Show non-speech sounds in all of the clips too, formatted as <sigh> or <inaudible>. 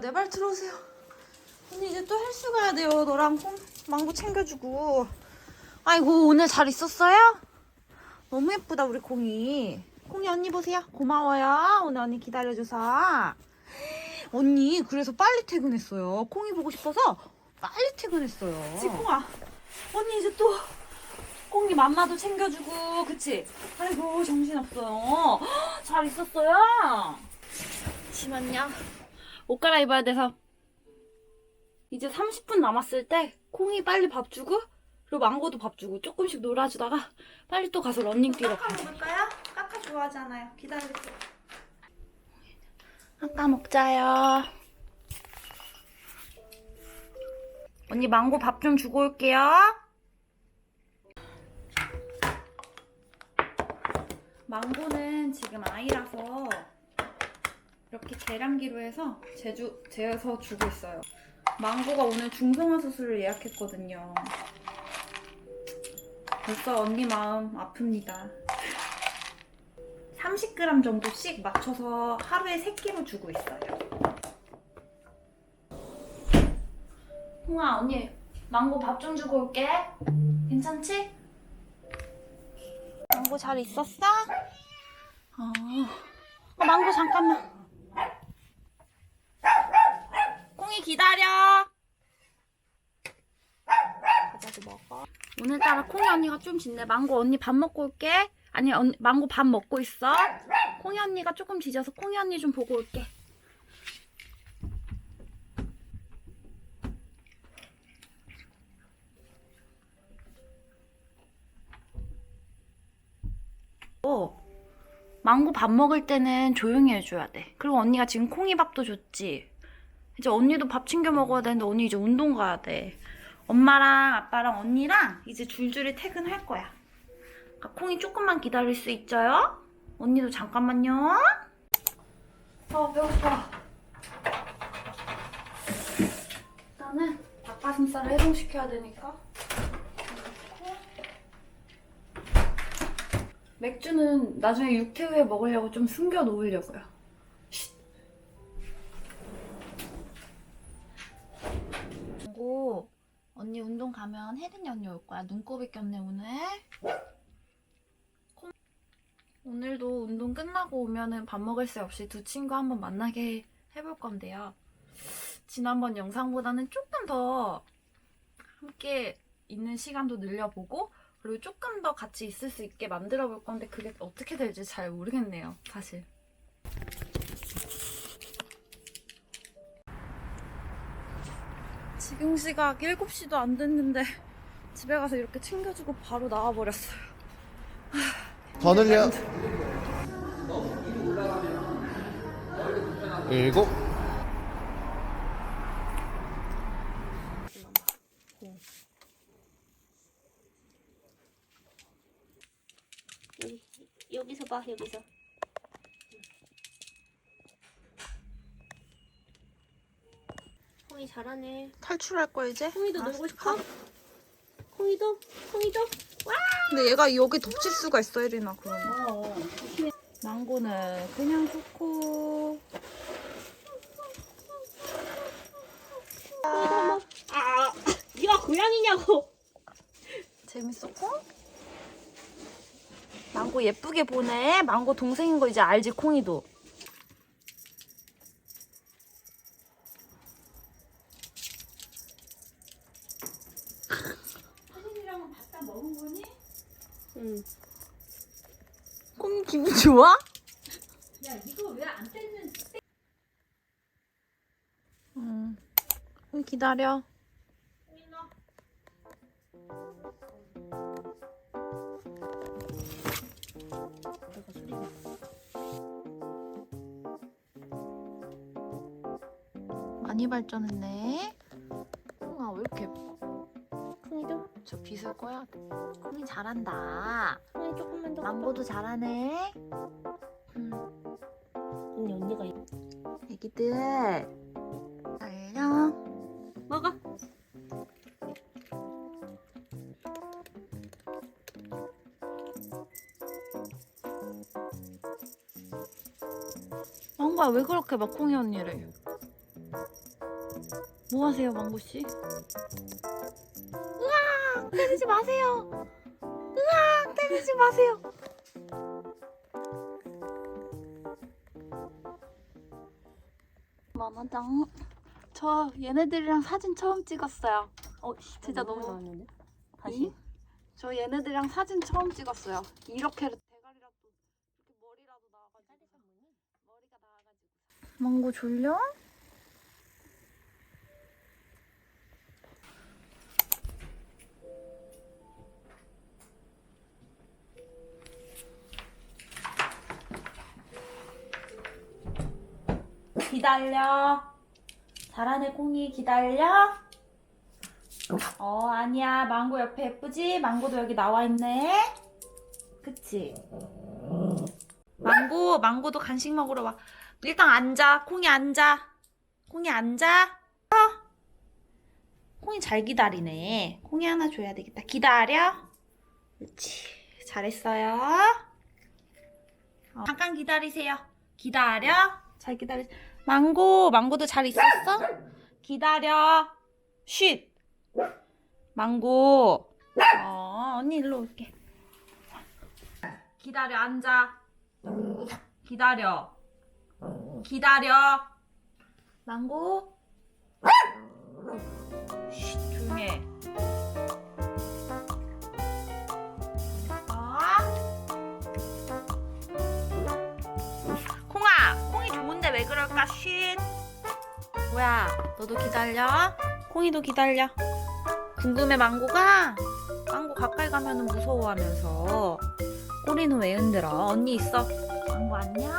돼요. 빨리 들어오세요. 언니 이제 또 헬스 가야 돼요. 너랑 콩, 망고 챙겨주고. 아이고 오늘 잘 있었어요? 너무 예쁘다 우리 콩이. 콩이 언니 보세요. 고마워요. 오늘 언니 기다려줘서. 언니 그래서 빨리 퇴근했어요. 콩이 보고 싶어서 빨리 퇴근했어요. 지콩아. 언니 이제 또 콩이 맘마도 챙겨주고 그치? 아이고 정신없어요. 헉, <gasps> 잘 있었어요? 잠시만요. 옷 갈아입어야 돼서 이제 30분 남았을 때 콩이 빨리 밥 주고 그리고 망고도 밥 주고 조금씩 놀아주다가 빨리 또 가서 런닝 뛰러 가야 돼. 먹을까요? 까까 좋아하잖아요. 기다릴게요. 아까 먹자요. 언니 망고 밥 좀 주고 올게요. 망고는 지금 아이라서 이렇게 계량기로 해서 제주 재서 주고 있어요. 망고가 오늘 중성화 수술을 예약했거든요. 벌써 언니 마음 아픕니다. 30g 정도씩 맞춰서 하루에 3끼로 주고 있어요. 홍아 언니 망고 밥 좀 주고 올게. 괜찮지? 망고 잘 있었어? 어. 어, 망고 잠깐만. 콩이 기다려. 과자도 먹어. 오늘따라 콩이 언니가 좀 짖네. 망고 언니 밥 먹고 올게. 아니 언니 망고 밥 먹고 있어. 콩이 언니가 조금 짖어서 콩이 언니 좀 보고 올게. 어. 망고 밥 먹을 때는 조용히 해줘야 돼. 그리고 언니가 지금 콩이 밥도 줬지. 이제 언니도 밥 챙겨 먹어야 되는데 언니 이제 운동 가야 돼. 엄마랑 아빠랑 언니랑 이제 줄줄이 퇴근할 거야. 그러니까 콩이 조금만 기다릴 수 있죠요? 언니도 잠깐만요. 아 배고파. 일단은 닭가슴살을 해동시켜야 되니까. 맥주는 나중에 육퇴 후에 먹으려고 좀 숨겨 놓으려고요. 언니 운동 가면 혜린이 언니 올 거야. 눈곱이 꼈네 오늘. 콩- 오늘도 운동 끝나고 오면은 밥 먹을 새 없이 두 친구 한번 만나게 해볼 건데요. 지난번 영상보다는 조금 더 함께 있는 시간도 늘려보고 그리고 조금 더 같이 있을 수 있게 만들어 볼 건데 그게 어떻게 될지 잘 모르겠네요, 사실. 지금 시각 7시도 안 됐는데 집에 가서 이렇게 챙겨주고 바로 나와버렸어요. 더 늘려. 일곱. 여기, 여기서 봐 여기서 콩이 잘하네 탈출할 거야 이제? 콩이도 알았어. 놀고 싶어? 콩이도? 콩이도? 근데 얘가 여기 덮칠 수가 있어, 혜린아, 그러면. 망고는 그냥 좋고. 한번 아 네가 고양이냐고 재밌었고? 망고 예쁘게 보네. 망고 동생인 거 이제 알지, 콩이도. 콩이 기분 좋아? 야 이거 왜안 응. 콩이 기다려. 많이 발전했네. 콩아, 왜 이렇게? 저 빗을 꺼야 돼? 콩이 잘한다. 콩이 조금만 더 망고도 잘하네. 음, 언니 언니가 이- 애기들. 달려. 먹어 망고야, 왜 그렇게 막 콩이 언니를. 뭐 하세요, 망고 씨? 으악! 때리지 마세요. 으악! 때리지 마세요. 만화장. 저 얘네들이랑 사진 처음 찍었어요. 어, 진짜 너무 나왔는데? 다시? 이? 저 얘네들이랑 사진 처음 찍었어요. 이렇게 대가리라도 이렇게 머리라도 나와가지고 머리가 나와가지고. 망고 졸려? 기다려. 잘하네 콩이 기다려. 어 아니야 망고 옆에 예쁘지? 망고도 여기 나와 있네. 그치? 망고 망고도 간식 먹으러 와. 일단 앉아. 콩이 앉아. 콩이 앉아. 어? 콩이 잘 기다리네. 콩이 하나 줘야 되겠다. 기다려. 그렇지. 잘했어요. 어, 잠깐 기다리세요. 기다려. 잘 기다리. 망고 망고도 잘 있었어? 기다려. 쉿. 망고. 어, 언니 일로 올게. 기다려, 앉아. 기다려. 기다려. 망고. 쉿, 조용해. 뭐야, 너도 기다려. 콩이도 기다려. 궁금해 망고가? 망고 가까이 가면 무서워하면서. 꼬리는 왜 흔들어? 언니 있어. 망고 안녕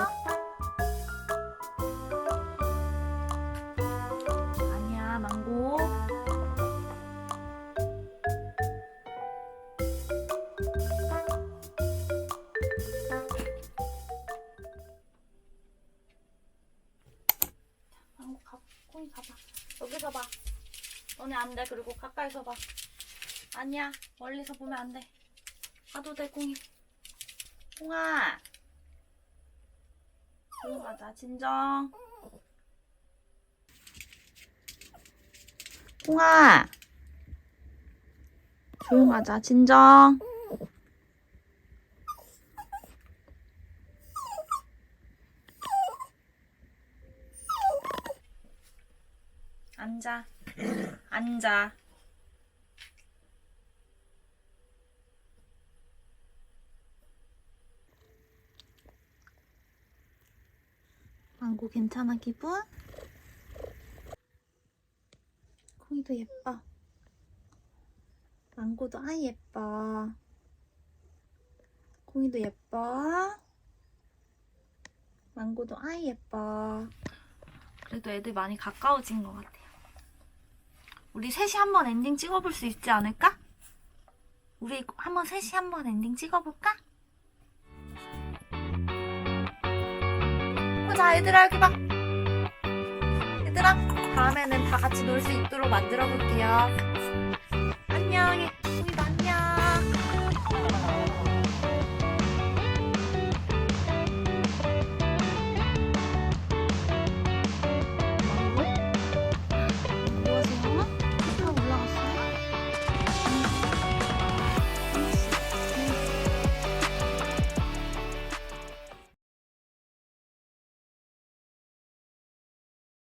가 꼬리 가봐 여기서 봐 너네 안 돼. 그리고 가까이서 봐. 아니야. 멀리서 보면 안 돼. 가도 돼, 콩이. 콩아. 조용하자. 진정. 콩아. 조용하자. 진정. 앉아. 앉아. 망고 괜찮아 기분? 콩이도 예뻐. 망고도 아이 예뻐. 콩이도 예뻐. 망고도 아이 예뻐. 그래도 애들 많이 가까워진 것 같아요. 우리 셋이 한번 엔딩 찍어볼 수 있지 않을까? 우리 한번 셋이 한번 엔딩 찍어볼까? 보자 얘들아 여기 봐 얘들아 다음에는 다 같이 놀 수 있도록 만들어 볼게요